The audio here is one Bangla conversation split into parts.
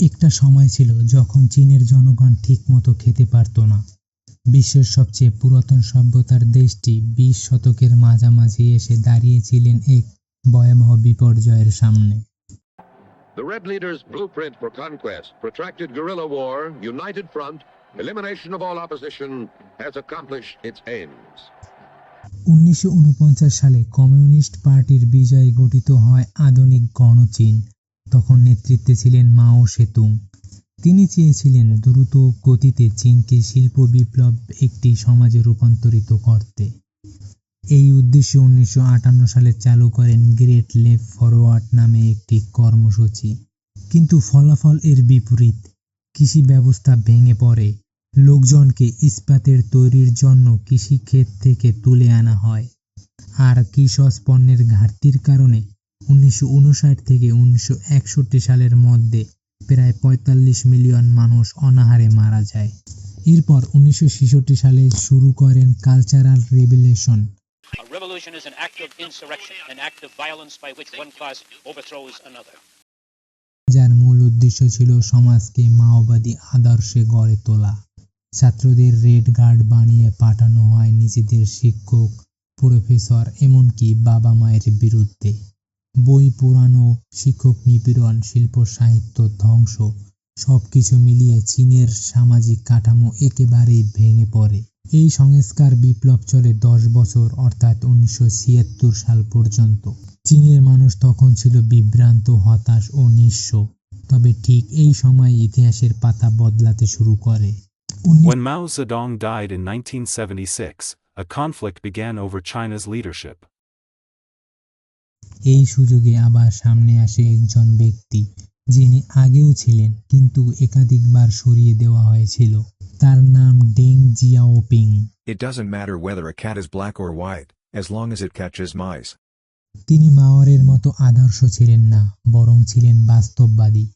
একটা সময় ছিল যখন চীনের জনগণ ঠিকমতো খেতে পারত না বিশ্বের সবচেয়ে পুরাতন সভ্যতার দেশটি বিশ শতকের মাঝামাঝি এসে দাঁড়িয়েছিলেন এক ভয়াবহ বিপর্যয়ের সামনে The Red Leader's blueprint for conquest, protracted guerrilla war, united front, elimination of all opposition, has accomplished its aims. উনিশশো সালে কমিউনিস্ট পার্টির বিজয়ে গঠিত হয় আধুনিক গণচীন তখন নেতৃত্বে ছিলেন মাও সেতুং। তিনি চেয়েছিলেন দ্রুত গতিতে চীনকে শিল্প বিপ্লব একটি সমাজে রূপান্তরিত করতে। এই উদ্দেশ্যে উনিশশো আটান্ন সালে চালু করেন গ্রেট লেপ ফরওয়ার্ড নামে একটি কর্মসূচি। কিন্তু ফলাফল এর বিপরীত। কৃষি ব্যবস্থা ভেঙে পড়ে। লোকজনকে ইস্পাতের তৈরির জন্য কৃষিক্ষেত থেকে তুলে আনা হয়। আর কৃষজ পণ্যের ঘাটতির কারণে উনিশশো উনষাট থেকে উনিশশো একষট্টি সালের মধ্যে প্রায় পঁয়তাল্লিশ মিলিয়ন মানুষ অনাহারে মারা যায়। এরপর উনিশশো ছেষট্টি সালে শুরু করেন cultural revolution A revolution is an act of insurrection, an act of violence by which one class overthrows another. যার মূল উদ্দেশ্য ছিল সমাজকে মাওবাদী আদর্শে গড়ে তোলা। ছাত্রদের রেড গার্ড বানিয়ে পাঠানো হয় নিজেদের শিক্ষক প্রফেসর এমনকি বাবা মায়ের বিরুদ্ধে। বই পুরানো শিক্ষক নিপীড়ন শিল্প সাহিত্য ধ্বংস সবকিছু মিলিয়ে চীনের সামাজিক কাঠামো একেবারেই ভেঙে পড়ে। এই সংস্কার বিপ্লব চলে দশ বছর অর্থাৎ উনিশশো সাল পর্যন্ত। চীনের মানুষ তখন ছিল বিভ্রান্ত হতাশ ও নিঃস্ব। তবে ঠিক এই সময় ইতিহাসের পাতা বদলাতে শুরু করে। When Mao Zedong died in 1976, a conflict began over China's leadership. এই সুযোগে আবার সামনে আসে একজন ব্যক্তি যিনি আগেও ছিলেন কিন্তু একাধিকবার সরিয়ে দেওয়া হয়েছিল। তার নাম Deng Xiaoping. It doesn't matter whether a cat is black or white, as long as it catches mice. তিনি মাওয়ারের মতো আদর্শ ছিলেন না বরং ছিলেন বাস্তববাদী।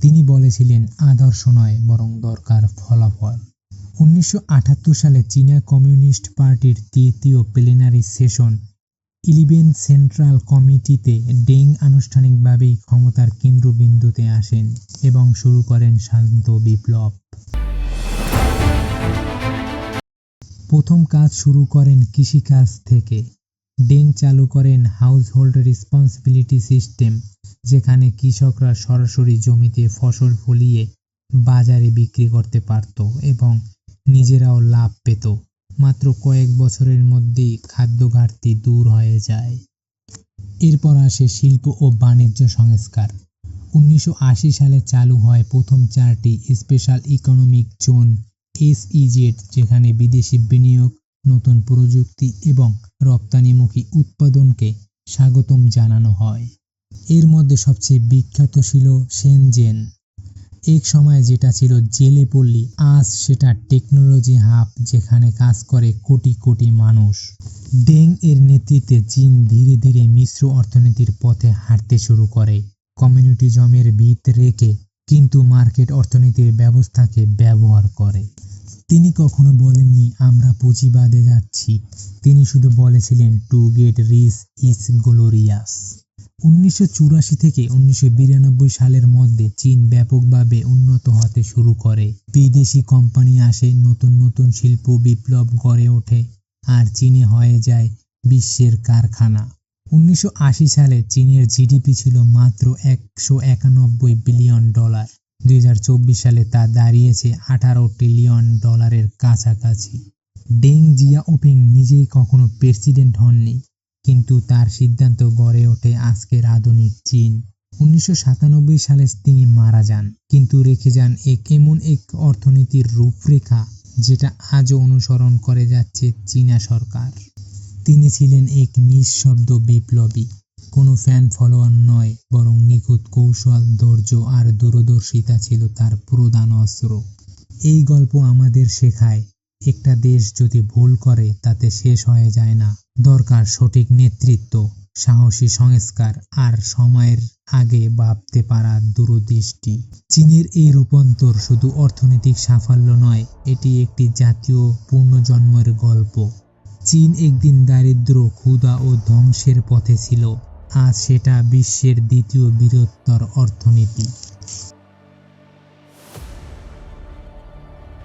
তিনি বলেছিলেন আদর্শ নয় বরং দরকার ফলাফল। উনিশশো আটাত্তর সালে চীনা কমিউনিস্ট পার্টির তৃতীয় প্লেনারি সেশন ইলেভেন সেন্ট্রাল কমিটিতে ডেং আনুষ্ঠানিকভাবেই ক্ষমতার কেন্দ্রবিন্দুতে আসেন এবং শুরু করেন শান্ত বিপ্লব। প্রথম কাজ শুরু করেন কৃষিকাজ থেকে। ডেং চালু করেন হাউসহোল্ড রেসপন্সিবিলিটি সিস্টেম যেখানে কৃষকরা সরাসরি জমিতে ফসল ফলিয়ে বাজারে বিক্রি করতে পারত এবং নিজেরাও লাভ পেত। মাত্র কয়েক বছরের মধ্যেই খাদ্য ঘাটতি দূর হয়ে যায়। এরপর আসে শিল্প ও বাণিজ্য সংস্কার। উনিশশো আশি সালে চালু হয় প্রথম চারটি স্পেশাল ইকোনমিক জোন এসইজেড যেখানে বিদেশি বিনিয়োগ, নতুন প্রযুক্তি এবং রপ্তানিমুখী উৎপাদনকে স্বাগতম জানানো হয়। এর মধ্যে সবচেয়ে বিখ্যাত ছিল সেনজেন। এক সময় যেটা ছিল জেলে পল্লী, আজ সেটা টেকনোলজি হাব যেখানে কাজ করে কোটি কোটি মানুষ। ডেং এর নেতৃত্বে চীন ধীরে ধীরে মিশ্র অর্থনীতির পথে হাঁটতে শুরু করে। কমিউনিটিজমের ভিত রেখে কিন্তু মার্কেট অর্থনীতির ব্যবস্থাকে ব্যবহার করে। তিনি কখনো বলেননি, আমরা পুঁজিবাদে যাচ্ছি। তিনি শুধু বলেছিলেন to get rich is glorious উনিশশো চুরাশি থেকে উনিশশো বিরানব্বই সালের মধ্যে চীন ব্যাপকভাবে উন্নত হতে শুরু করে। বিদেশি কোম্পানি আসে, নতুন নতুন শিল্প বিপ্লব গড়ে ওঠে আর চীনে হয়ে যায় বিশ্বের কারখানা। উনিশশো আশি সালে চীনের জিডিপি ছিল মাত্র একশো একানব্বই বিলিয়ন ডলার। দুই হাজার চব্বিশ সালে তা দাঁড়িয়েছে আঠারো ট্রিলিয়ন ডলারের কাছাকাছি। ডেং জিয়াওপিং নিজেই কখনো প্রেসিডেন্ট হননি। কিন্তু তার সিদ্ধান্ত গড়ে ওঠে আজকের আধুনিক চীন। উনিশশো সাতানব্বই সালে তিনি মারা যান, কিন্তু রেখে যান এক এমন এক অর্থনীতির রূপরেখা, যেটা আজও অনুসরণ করে যাচ্ছে চীনা সরকার। তিনি ছিলেন এক নিঃশব্দ বিপ্লবী। কোনো ফ্যান ফলোয়ার নয়, বরং নিখুঁত কৌশল, ধৈর্য আর দূরদর্শিতা ছিল তার প্রধান অস্ত্র। এই গল্প আমাদের শেখায় একটা দেশ যদি ভুল করে, তাতে শেষ হয়ে যায় না। দরকার সঠিক নেতৃত্ব, সাহসী সংস্কার, আর সময়ের আগে ভাবতে পারা দূরদৃষ্টি। চীনের এই রূপান্তর শুধু অর্থনৈতিক সাফল্য নয়, এটি একটি জাতীয় পুনর্জন্মের গল্প। চীন একদিন দারিদ্র, ক্ষুধা ও ধ্বংসের পথে ছিল। আজ সেটা বিশ্বের দ্বিতীয় বৃহত্তর অর্থনীতি।